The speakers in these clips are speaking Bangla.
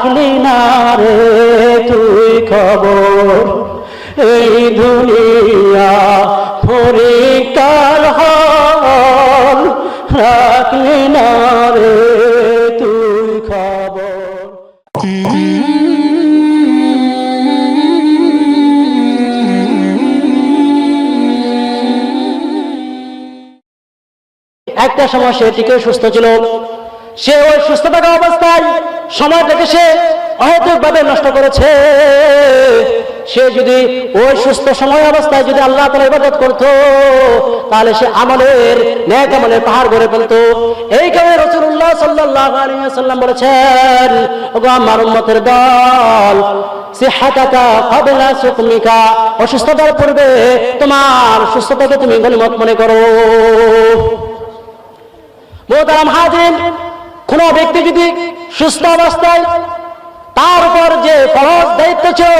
রাখলি না রে তুই খবর? এই দুনিয়া পরিকার হল রাখলি না রে একটা সময় সে টিকে সুস্থ ছিল। সে ওই সুস্থ থাকা অবস্থায় সময়টাকে সে অহেতুকভাবে নষ্ট করেছে। সে যদি ওই সুস্থ সময় অবস্থায় যদি আল্লাহ তালা ইবাদত করতো, তাহলে সে আমলের, ন্যাক আমলের পাহাড় গড়ে ফেলতো এই কারণে রসুল্লাহ সাল্লাহ আলিয়াল্লাম বলেছেন, ওগো আমার উম্মতের দল অসুস্থতার পূর্বে তোমার সুস্থতাকে তুমি গণিমত মনে করো। হাজির কোন ব্যক্তি যদি সুস্থ অবস্থায় তার উপর যে ফরজ দায়িত্ব ছিল,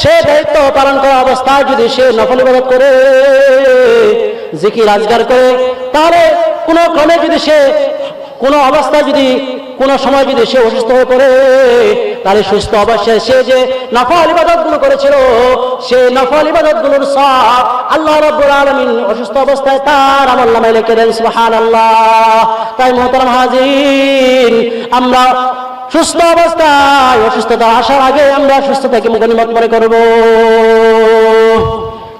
সে দায়িত্ব পালন করা অবস্থায় যদি সে নফল ইবাদত করে, জিকির রাজগার করে, তাহলে কোনো ক্রমে যদি সে কোনো অবস্থায় যদি কোনো সময় যদি সে অসুস্থ হয়ে পড়ে, তাহলে সুস্থ অবস্থায় সে যে নফল ইবাদতগুলো করেছিল, সে নফল ইবাদতগুলোর সব আল্লাহ রব্বুল আলমিন অসুস্থ অবস্থায় তার আমল নামায় লিখে দেন সুবহান আল্লাহ তাই মোহতারাম হাজির, আমরা সুস্থ অবস্থায় অসুস্থতা আসার আগে আমরা সুস্থতাকে মুখনিমত মনে করব।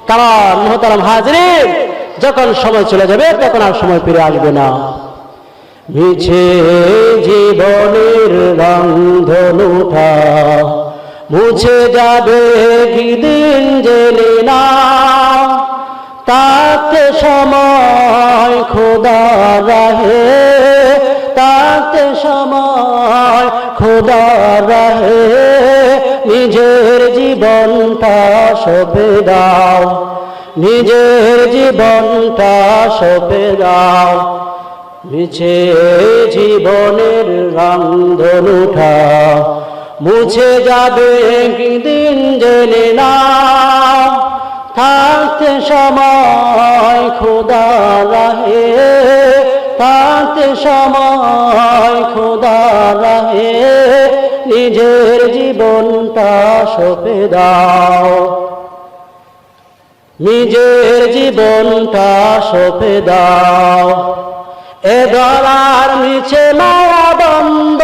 কারণ মোহতারাম হাজির, যখন সময় চলে যাবে, তখন আর সময় ফিরে আসবে না। মিছে জীবনের রংধনুঠা মুছে যাবে কি দিন জেনে না। তাতে সময় খোদা রাহে। তাতে সময় খোদা রাহে। নিজের জীবনটা সঁপে দাও। নিজের জীবনটা সঁপে দাও। মিছে জীবনের রংধনুঠা মুছে যাবে দিন জেনে না। থাকতে সময় খোদা রাহে, থাকতে সময় খোদা রাহে, নিজের জীবনটা সঁপে দাও। নিজের জীবনটা সঁপে দাও। এ দলার মিছে মায়া বন্ধ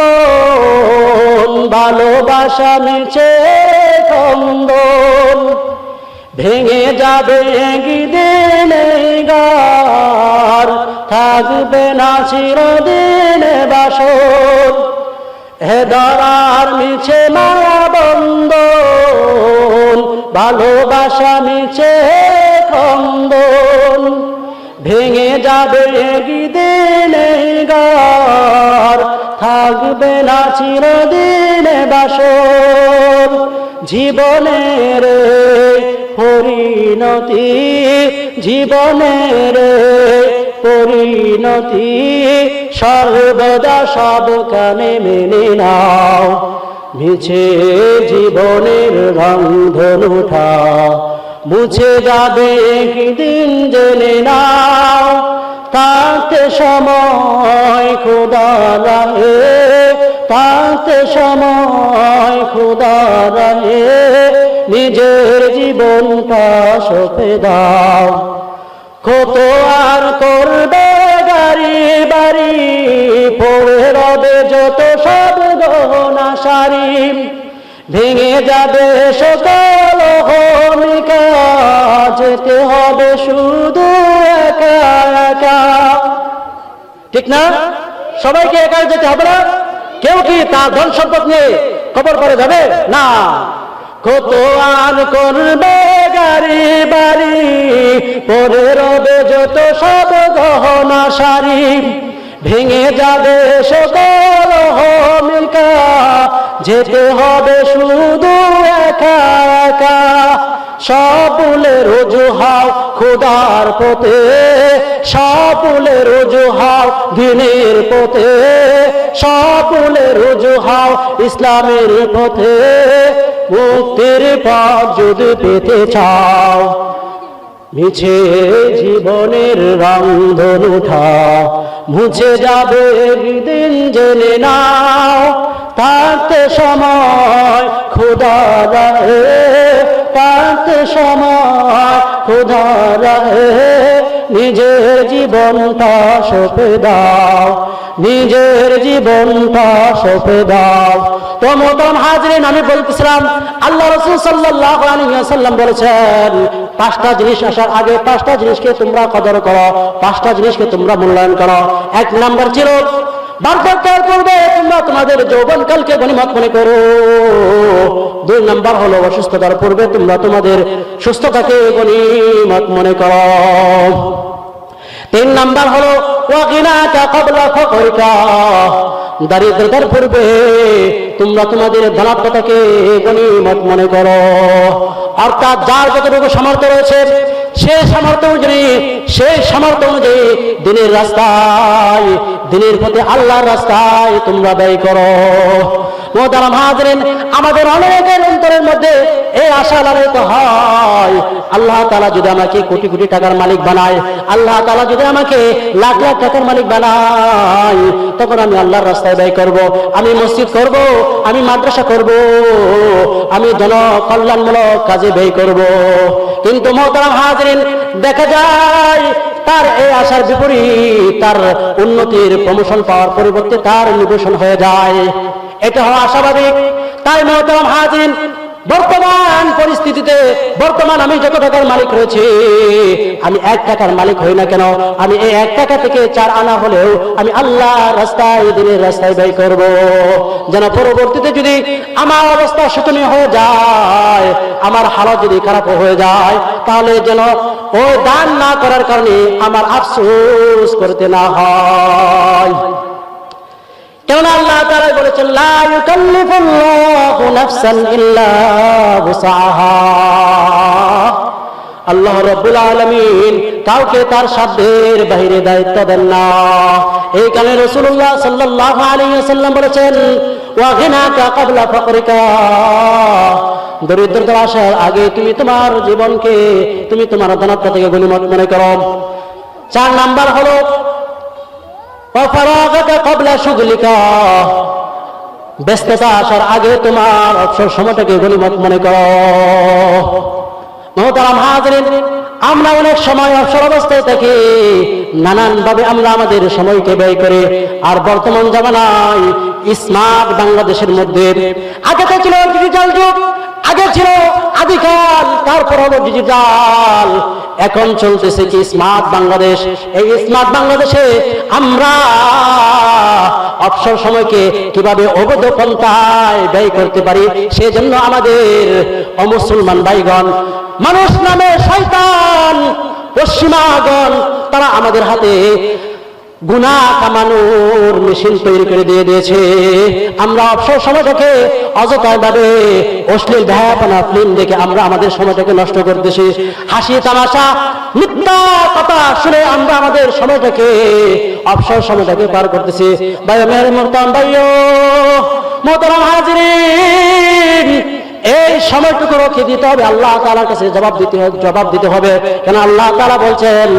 ভালোবাসা মিছে কন্দন। ভেঙে যাবে দিন গার থাকবে না চিরদিন বাসর। হে দলার মিছে মায়া বন্ধ ভালোবাসা মিছে কন্দন। ভেঙে যাবে দিন গার থাকবে না চিরদিন বাসর। জীবনের পরিণতি জীবনের পরিণতি, সর্বদা সব কানে মেনে নাও। মিছে জীবনের রংধনুঠা মুছে যাবে দিন জেনে নাও। তাতে সময় খোদা রাহে তাতে সময় খোদা রাহে, নিজের জীবনটা সঁপে দাও। কত আর করবে গাড়ি বাড়ি, পড়ে রবে যত সব গহনা সারি ভেঙে যাবে সকল ভূমিকা যেতে হবে শুধু একা একা। ঠিক না? সবাইকে একা যেতে হবে না? কেউ কি তার ধন সম্পদ নিয়ে খবর করে যাবে? না। কত আন করবে গাড়ি, বাড়ি, পরে রবে যত সব গহনা সারি ভেঙে যাবে সকল হমিকা যেতে হবে শুধু একা একা। সবুলে রুজু হাও খুদার পথে। সবুলে রুজু হাও দিনের পথে। সবুলে রুজু হাও ইসলামের পথে। মুক্তির পথ যদি পেতে চাও মিছে জীবনের রংধনুঠা মুছে যাবে দিন জেনে নাও থাকতে সময় খোদা রাহে থাকতে সময় খুদা রাহে, নিজের জীবনটা সপে দাও। নিজের জীবনটা সপে দাও। তো মোতাম হাজরিন, আমি বলতেছিলাম, আল্লাহ রসুল সাল্লাহ সাল্লাম বলেছেন, পাঁচটা জিনিস আসার আগে পাঁচটা জিনিসকে তোমরা কদর করো, পাঁচটা জিনিসকে তোমরা মূল্যায়ন করো। এক নাম্বার ছিল বার্ধক্যের পূর্বে তোমরা তোমাদের যৌবনকালকে গণিমত মনে করো। দুই নাম্বার হলো, অসুস্থতার পূর্বে তোমরা তোমাদের সুস্থতাকে গণিমত মনে করো। নাম্বার হলো দারিদ্রতার পূর্বে তোমরা তোমাদের ধনাত্মতাকে গণিমত মনে করো। অর্থাৎ যার যতটুকু সামর্থ্য রয়েছে, সে সামর্থ্য অনুযায়ী, সে সামর্থ্য অনুযায়ী দিনের রাস্তায়, দিনের পথে আল্লাহর রাস্তায় তোমরা ব্যয় করো। মোহতারাম হাজরেন, আমাদের অনেকের অন্তরের মধ্যে এই আশা লালিত হয়। আল্লাহ তালা যদি আমাকে কোটি কোটি টাকার মালিক বানায়, আল্লাহ তালা যদি আমাকে লাখ লাখ টাকার মালিক বানায়, তখন আমি আল্লাহর রাস্তায় ব্যয় করব, আমি মসজিদ করব, আমি মাদ্রাসা করব, আমি জনকল্যাণমূলক কাজে ব্যয় করব। কিন্তু মোহতারাম হাজরিন, দেখা যায় তার এই আশার বিপরীত তার উন্নতির প্রমোশন পাওয়ার পরিবর্তে তার নিবেশন হয়ে যায়। এটা হওয়া স্বাভাবিক। তাই মহতারাম হাজিন বর্তমান পরিস্থিতিতে, বর্তমান আমি যত টাকার মালিক রয়েছে, আমি এক টাকার মালিক হই না কেন? আমি এই এক টাকা থেকে চার আনা হলেও আমি আল্লাহ রাস্তায়, দিনের রাস্তায় ব্যয় করব। যেন পরবর্তীতে যদি আমার অবস্থা শোচনীয় হয়ে যায়, আমার হালত যদি খারাপ হয়ে যায়, তাহলে যেন ও দান না করার কারণে আমার আফসোস করতে না হয়। কেননা আল্লাহ বলেছেন আল্লাহ রাব্বুল আলামিন কাউকে তার সাধ্যের বাইরে দায়িত্ব দেন না। এই কারণে রাসূলুল্লাহ সাল্লাল্লাহু আলাইহি ওয়াসাল্লাম বলেছেন দরিদ্রতা আসার আগে তুমি তোমার জীবনকে, তুমি তোমার ধনত্ব থেকে গণিমত মনে করো। চার নাম্বার হলো কবলা সুগলিকা ব্যস্ততা আসার আগে তোমার অবসর সময়টাকে গণিমত মনে করো। আমরা অনেক সময় অবসর অবস্থায় থাকি। নানান ভাবে আমরা আমাদের সময়কে ব্যয় করে, আর বর্তমান জামানায় স্মার্ট বাংলাদেশের মধ্যে। আগে তো ছিল ডিজিটাল যুগ, আগে ছিল আদিকাল, তারপর হলো ডিজিটাল এখন চলতেছে কি স্মার্ট বাংলাদেশ? এই স্মার্ট বাংলাদেশে আমরা অবসর সময়কে কীভাবে অবৈধ পন্থায় ব্যয় করতে পারি, সেজন্য আমাদের অমুসলমান ভাইগণ, মানুষ নামে শয়তান, পশ্চিমাগণ, তারা আমাদের হাতে গুনা কামানোর মেশিন তৈরি করে দিয়ে দিয়েছে। আমরা অবসর সময়টাকে অযথায় ভাবে অশ্লীল ভ্যাপনা, ফিল্ম দেখে আমরা আমাদের সময়টাকে নষ্ট করতেছি হাসি, তামাশা, মিথ্যা কথা শুনে আমরা আমাদের সময়টাকে, অবসর সময়টাকে পার করতেছি ভাই মেয়ের মোরতাম ভাইও মোহতারাম হাজিরিন এই সময়টুকু রক্ষে দিতে হবে, আল্লাহ তালার কাছে জবাব দিতে হবে, জবাব দিতে হবে। কেন আল্লাহ তালা বলছেন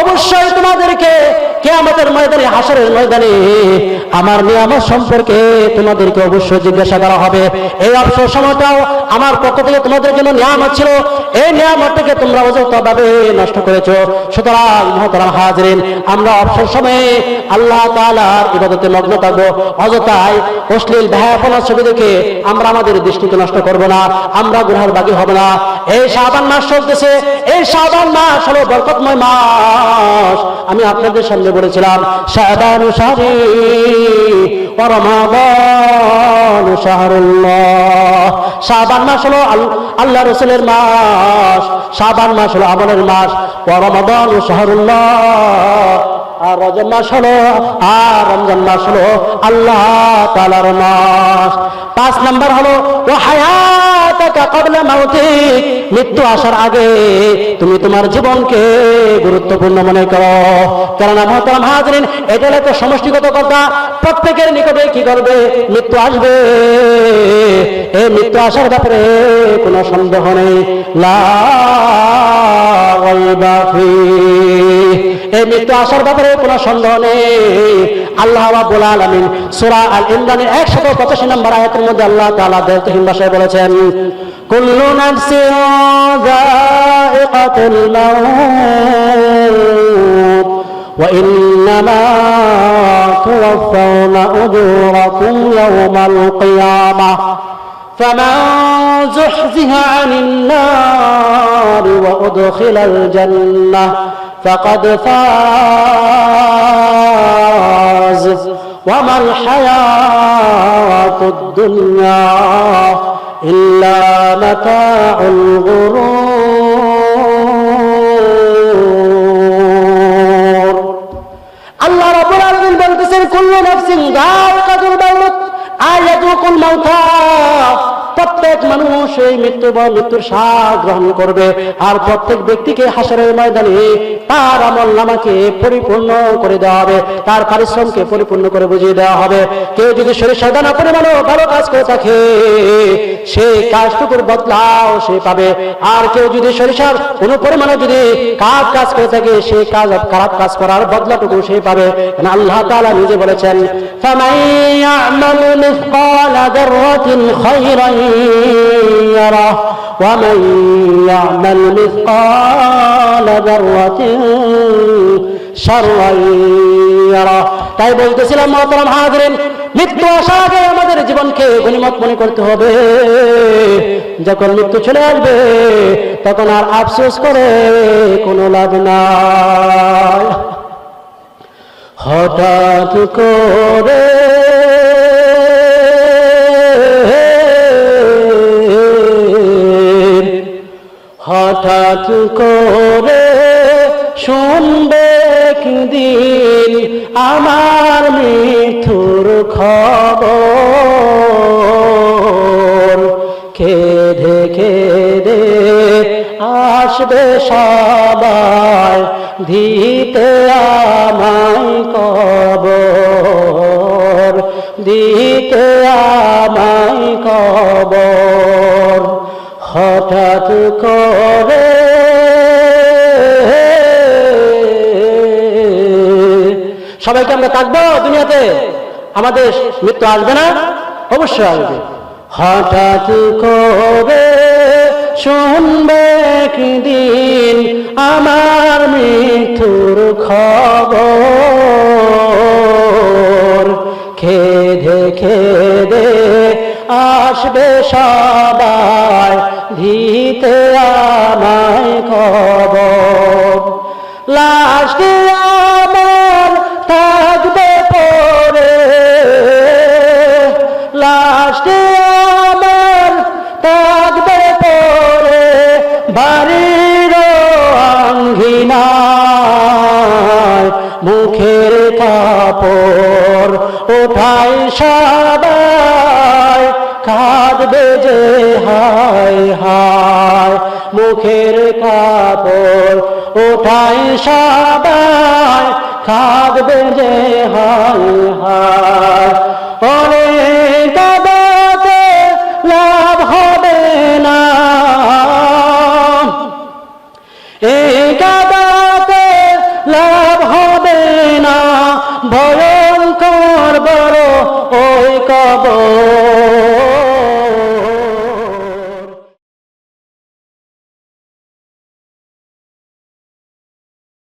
অবশ্যই কেয়ামতের ময়দানে হাসরের ময়দানে আমার নিয়ামত সম্পর্কে তোমাদেরকে অবশ্যই জিজ্ঞাসা করা হবে। এই অবসর সময়টাও আমার পক্ষ থেকে তোমাদের জন্য নিয়ামত ছিল। এই নিয়ামতটাকে তোমরা অযথাভাবে নষ্ট করেছ। সুতরাং, মহতরাম হাজরিন, আমরা অবসর সময়ে আল্লাহ তাআলার ইবাদতে মগ্ন থাকব। অযথায় অশ্লীল ভয়াপনার ছবি দেখে আমরা আমাদের দৃষ্টিকে নষ্ট করব না। আমরা গুহার বাকি হবে না। এই শাবান মাস চলতেছে। এই শাবান মাস হলো বরকতময় মাস। আমি আপনাদের সামনে বলেছিলাম, শাবান শাহরি ওয়া রমাদান শাহরুল্লাহ। মাস হলো আল্লাহ রসুলের মাস, শাবান মাস হলো আমলের মাস ওয়া রমাদান শাহরুল্লাহ। আর রজব মাস হলো, আর রমজান মাস হলো আল্লাহ তালার মাস। পাঁচ নাম্বার হলো ও মাউতিক মৃত্যু আসার আগে তুমি তোমার জীবনকে গুরুত্বপূর্ণ মনে করো। কেননা মহতরম হাজরিন, এটা একটা সমষ্টিগত কথা। প্রত্যেকের নিকটে কি করবে? মৃত্যু আসবে। এই মৃত্যু আসার ব্যাপারে কোনো সন্দেহ নেই। লা বাফি এই মৃত্যু আসার ব্যাপারে কোনো সন্দেহ নেই। আল্লাহ রাব্বুল আলামিন আল ইমরানের 185 নম্বর আয়াতের মধ্যে আল্লাহ তাআলা দয়ালুহীন ভাষায় বলেছেন, কুল্লু فمن زحزها عن النار وأدخل الجنة فقد فاز وما الحياة الدنيا إلا متاع الغرور الله رب العالمين بلتسن كل نفس ذائقة الموت آية الموتى প্রত্যেক মানুষ এই মৃত্যু বা মৃত্যুর স্বাদ গ্রহণ করবে। আর প্রত্যেক ব্যক্তিকে হাসরের ময়দানে তার আমল নামাকে পরিপূর্ণ করে দেওয়া হবে। তার পারিশ্রমকে পরিপূর্ণ করে বুঝিয়ে দেওয়া হবে। কেউ যদি শরীর সাদা না করে পরিমাণও ভালো কাজ করে থাকে সেই কাজটুকুর বদলাও সে পাবে। আর কেউ যদি সরিষার কোনো পরিমাণে যদি কাজ কাজ করে থাকে, সে কাজ, খারাপ কাজ করার বদলাটুকু সে পাবে। আল্লাহ তালা নিজে বলেছেন ফামাই আমালু মিসকাল দাররাতিন খায়রান يَرَهُ وَمَن يَعْمَلْ مِثْقَالَ ذَرَّةٍ شَرًّا يَرَهُ তাই বলতেছিলাম মহতরম হাজরিন মৃত্যু আসার আগে আমাদের জীবনকে গণিমত মনে করতে হবে যখন মৃত্যু চলে আসবে তখন আর আফসোস করে কোনো লাভ নাই হঠাৎ করে হঠাৎ করে শুনবে দিন আমার মৃত্যুর খবর। খেদে খেদে আসবে সবাই, দিতে আমায় কবর। দিতে আমায় কবর। হঠাৎ করে সবাইকে আমরা থাকব দুনিয়াতে? আমাদের মৃত্যু আসবে না? অবশ্যই আসবে। হঠাৎ করে শুনবে দিন আমার মৃত্যুর খবর? খেদে খেদে আসবে সবাই, দিতে আমায় খবর। লাশকে বাড়ির আঙ্গিনায় মুখের কাপড় ওঠাই সবাই, কাঁদবে যে হায় হায়, মুখের কাপড় ওঠাই সবাই, কাঁদবে যে হায় হায়।